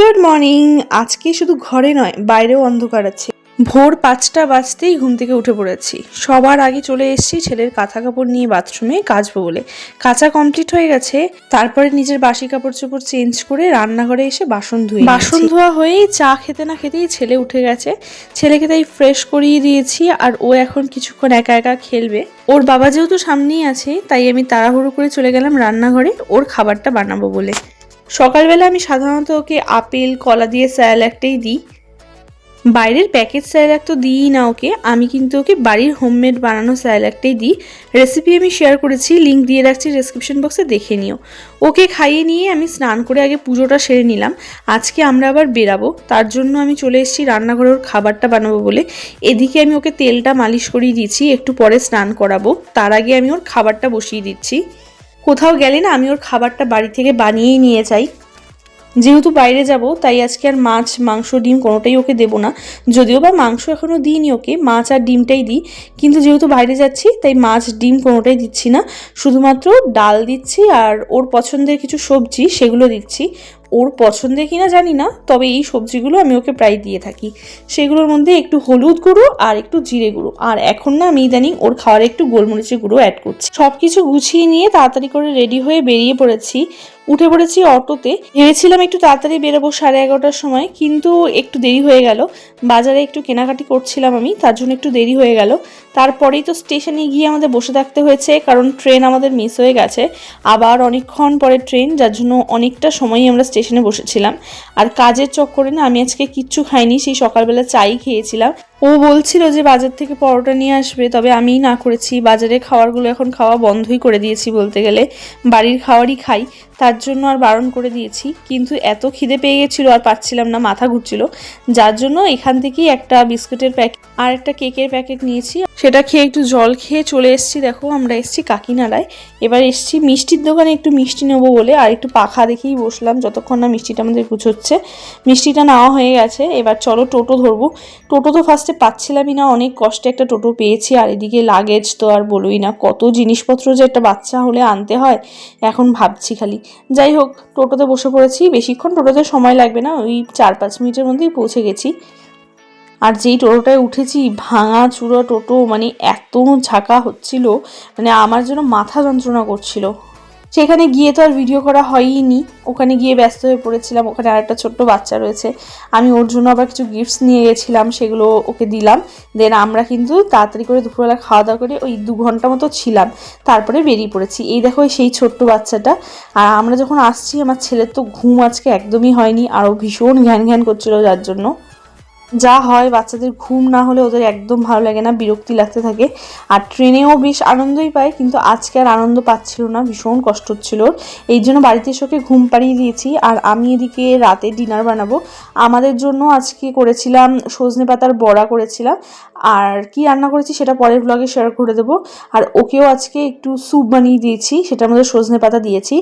Good morning. আজকে শুধু ঘরে নয়, বাইরেও অন্ধকার আছে। ভোর পাঁচটা বাজতেই ঘুম থেকে উঠে পড়েছি। সবার আগে চলে এসেছি ছেলের কাঁথা কাপড় নিয়ে বাথরুমে কাচবো বলে। কাঁচা কমপ্লিট হয়ে গেছে, তারপরে নিজের বাসি কাপড় চোপড় চেঞ্জ করে রান্নাঘরে এসে বাসন ধুয়ে বাসন ধোয়া হয়েই চা খেতে না খেতেই ছেলে উঠে গেছে। ছেলেকে তাই ফ্রেশ করিয়ে দিয়েছি আর ও এখন কিছুক্ষণ একা একা খেলবে। ওর বাবা যেহেতু সামনেই আছে, তাই আমি তাড়াহুড়ো করে চলে গেলাম রান্নাঘরে, ওর খাবারটা বানাবো বলে। সকালবেলা আমি সাধারণত ওকে আপেল, কলা দিয়ে স্যালাডটাই দিই। বাইরের প্যাকেট স্যালাড তো দিই না ওকে, আমি কিন্তু ওকে বাড়ির হোমমেড বানানো স্যালাডটাই দিই। রেসিপি আমি শেয়ার করেছি লিঙ্ক দিয়ে রাখছি ডেসক্রিপশন বক্সে দেখে নিও। ওকে খাইয়ে নিয়ে আমি স্নান করে আগে পুজোটা সেরে নিলাম। আজকে আমরা আবার বেরাবো, তার জন্য আমি চলে এসেছি রান্নাঘরে ওর খাবারটা বানাবো বলে। এদিকে আমি ওকে তেলটা মালিশ করিয়ে দিয়েছি একটু পরে স্নান করাবো। তার আগে আমি ওর খাবারটা বসিয়ে দিচ্ছি। কোথাও গেলে না আমি ওর খাবারটা বাড়ি থেকে বানিয়েই নিয়ে যাই। যেহেতু বাইরে যাব, তাই আজকে আর মাছ, মাংস, ডিম কোনোটাই ওকে দেবো না। যদিও বা মাংস এখনও দিইনি ওকে, মাছ আর ডিমটাই দিই। কিন্তু যেহেতু বাইরে যাচ্ছি, তাই মাছ, ডিম কোনোটাই দিচ্ছি না। শুধুমাত্র ডাল দিচ্ছি আর ওর পছন্দের কিছু সবজি সেগুলো দিচ্ছি। ওর পছন্দের কিনা জানি না, তবে এই সবজিগুলো আমি ওকে প্রায় দিয়ে থাকি। সেগুলোর মধ্যে একটু হলুদ গুঁড়ো আর একটু জিরে গুঁড়ো। আর এখন না আমি ইদানিং ওর খাওয়ার একটু গোলমরিচের গুঁড়ো অ্যাড করছি। সব কিছু গুছিয়ে নিয়ে তাড়াতাড়ি করে রেডি হয়ে বেরিয়ে পড়েছি। উঠে পড়েছি অটোতে। ভেবেছিলাম একটু তাড়াতাড়ি বেরোবো সাড়ে এগারোটার সময়, কিন্তু একটু দেরি হয়ে গেল। বাজারে একটু কেনাকাটি করছিলাম আমি, তার জন্য একটু দেরি হয়ে গেল। তারপরেই তো স্টেশনে গিয়ে আমাদের বসে থাকতে হয়েছে, কারণ ট্রেন আমাদের মিস হয়ে গেছে। আবার অনেকক্ষণ পরে ট্রেন, যার জন্য অনেকটা সময়ই আমরা বসেছিলাম। আর কাজের চক্করে না আমি আজকে কিচ্ছু খাইনি, সেই সকালবেলা চাই খেয়েছিলাম। ও বলছিল যে বাজার থেকে পরোটা নিয়ে আসবে, তবে আমি না করেছি। বাজারে খাওয়ারগুলো এখন খাওয়া বন্ধই করে দিয়েছি বলতে গেলে। বাড়ির খাবারই খাই, তার জন্য আর বারণ করে দিয়েছি। কিন্তু এত খিদে পেয়ে গেছিল আর পাচ্ছিলাম না, মাথা ঘুরছিল। যার জন্য এখান থেকেই একটা বিস্কুটের প্যাকেট আর একটা কেকের প্যাকেট নিয়েছি। সেটা খেয়ে একটু জল খেয়ে চলে এসেছি। দেখো, আমরা এসেছি কাকিনাড়ায়। এবার এসছি মিষ্টির দোকানে একটু মিষ্টি নেব বলে, আর একটু পাখা দেখেই বসলাম যতক্ষণ না মিষ্টিটা আমাদের গুছোচ্ছে। মিষ্টিটা নেওয়া হয়ে গেছে। এবার চলো টোটো ধরবো। টোটো তো ফার্স্টে পাচ্ছিলামই না, অনেক কষ্টে একটা টোটো পেয়েছি, আর এদিকে লাগেজ তো আর বলোই না, কত জিনিসপত্র যে একটা বাচ্চা হলে আনতে হয়, এখন ভাবছি খালি। যাই হোক, টোটোতে বসে পড়েছি। বেশিক্ষণ টোটোতে সময় লাগবে না, ওই চার পাঁচ মিনিটের মধ্যেই পৌঁছে গেছি। আর যেই টোটোটায় উঠেছি, ভাঙা, চূড়ো টোটো মানে এত ঝাঁকা হচ্ছিল মানে আমার যেন মাথা যন্ত্রণা করছিল। সেখানে গিয়ে তো আর ভিডিও করা হয়ইনি। ওখানে গিয়ে ব্যস্ত হয়ে পড়েছিলাম। ওখানে আরেকটা ছোট্ট বাচ্চা রয়েছে। আমি ওর জন্য আবার কিছু গিফটস নিয়ে গেছিলাম, সেগুলো ওকে দিলাম। দেন আমরা কিন্তু তাড়াতাড়ি করে দুপুরবেলা খাওয়া দাওয়া করে ওই দু ঘণ্টা মতো ছিলাম। তারপরে বেরিয়ে পড়েছি। এই দেখো সেই ছোট্ট বাচ্চাটা। আর আমরা যখন আসছি, আমার ছেলের তো ঘুম আজকে একদমই হয়নি। আরও ভীষণ ঘ্যান ঘ্যান করছিল যার জন্য। যা হয়, বাচ্চাদের ঘুম না হলে ওদের একদম ভালো লাগে না, বিরক্তি লাগতে থাকে। আর ট্রেনেও বেশ আনন্দই পায়, কিন্তু আজকে আর আনন্দ পাচ্ছিল না, ভীষণ কষ্ট হচ্ছিল। এই জন্য বাড়িতে এসে ঘুম পাড়িয়ে দিয়েছি, আর আমি এদিকে রাতে ডিনার বানাবো। আমাদের জন্য আজকে করেছিলাম সজনে পাতার বড়া করেছিলাম আর কি রান্না করেছি সেটা পরের ব্লগে শেয়ার করে দেবো। আর ওকেও আজকে একটু স্যুপ বানিয়ে দিয়েছি, সেটার মধ্যে সজনে পাতা দিয়েছি,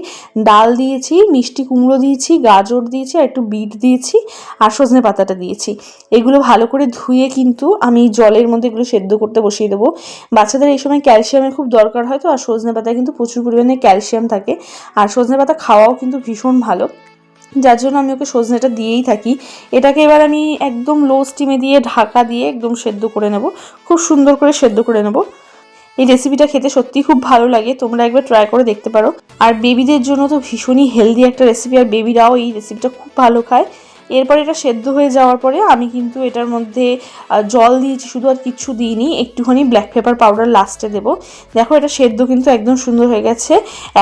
ডাল দিয়েছি, মিষ্টি কুমড়ো দিয়েছি, গাজর দিয়েছি, আর একটু বিট দিয়েছি, আর সজনে পাতাটা দিয়েছি। এগুলো ভালো করে ধুয়ে কিন্তু আমি জলের মধ্যে এগুলো সেদ্ধ করতে বসিয়ে দেবো। বাচ্চাদের এই সময় ক্যালসিয়ামের খুব দরকার হয় তো, আর সজনে পাতায় কিন্তু প্রচুর পরিমাণে ক্যালসিয়াম থাকে। আর সজনে পাতা খাওয়াও কিন্তু ভীষণ ভালো। যার জন্য আমি ওকে সজনেটা দিয়েই থাকি। এটাকে এবার আমি একদম লো স্টিমে দিয়ে ঢাকা দিয়ে একদম সেদ্ধ করে নেব। খুব সুন্দর করে সেদ্ধ করে নেব। এই রেসিপিটা খেতে সত্যিই খুব ভালো লাগে। তোমরা একবার ট্রাই করে দেখতে পারো। আর বেবিদের জন্য তো ভীষণই হেলদি একটা রেসিপি আর বেবিরাও এই রেসিপিটা খুব ভালো খায়। এরপর এটা সেদ্ধ হয়ে যাওয়ার পরে আমি কিন্তু এটার মধ্যে জল দিয়েছি, শুধু আর কিচ্ছু দিইনি। একটুখানি ব্ল্যাক পেপার পাউডার লাস্টে দেবো। দেখো এটা সেদ্ধ কিন্তু একদম সুন্দর হয়ে গেছে।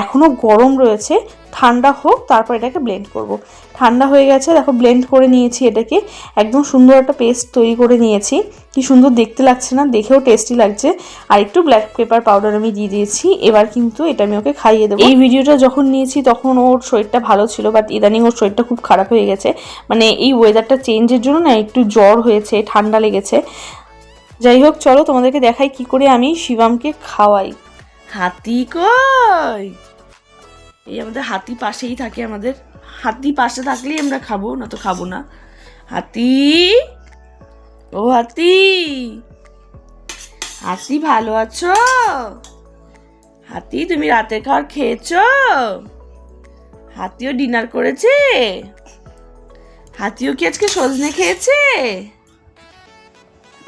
এখনও গরম রয়েছে। ঠান্ডা হোক তারপর এটাকে ব্লেন্ড করব। ঠান্ডা হয়ে গেছে দেখো ব্লেন্ড করে নিয়েছি এটাকে। একদম সুন্দর একটা পেস্ট তৈরি করে নিয়েছি। কি সুন্দর দেখতে লাগছে না দেখেও টেস্টি লাগছে। আর একটু ব্ল্যাক পেপার পাউডার আমি দিয়ে দিয়েছি এবার কিন্তু এটা আমি ওকে খাইয়ে দেবো। এই ভিডিওটা যখন নিয়েছি তখন ওর শরীরটা ভালো ছিল বাট ইদানিং ওর শরীরটা খুব খারাপ হয়ে গেছে। মানে এই ওয়েদারটা চেঞ্জের জন্য না একটু জ্বর হয়েছে ঠান্ডা লেগেছে। যাই হোক চলো তোমাদেরকে দেখাই কি করে আমি শিবামকে খাওয়াই। হাতি কই? এই আমাদের হাতি পাশেই থাকে আমাদের। হাতি পাশে থাকলেই আমরা খাব, না তো খাব না। হাতি, ও হাতি হাতি ভালো আছো? হাতি, তুমি রাতের খাবার খেয়েছো? হাতিও ডিনার করেছে? হাতিও কি আজকে সজনে খেয়েছে?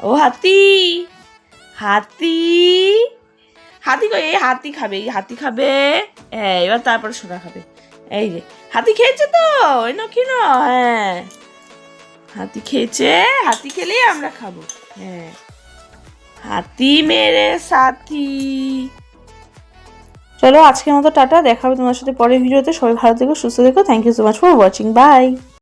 ও হাতি হাতি হাতি এই হাতি খাবে, এই হাতি খাবে। হ্যাঁ এবার তারপরে সোনা খাবে। এই যে, হাতি খেয়েছে তো? এই না কি হ্যাঁ। হাতি খেয়েছে, হাতি খেলেই আমরা খাব হ্যাঁ। হাতি মেরে সাথী। চলো, আজকের মতো টাটা, দেখা হবে তোমার সাথে পরের ভিডিওতে। সবাই ভালো থেকো, সুস্থ থেকো। Thank you so much for watching bye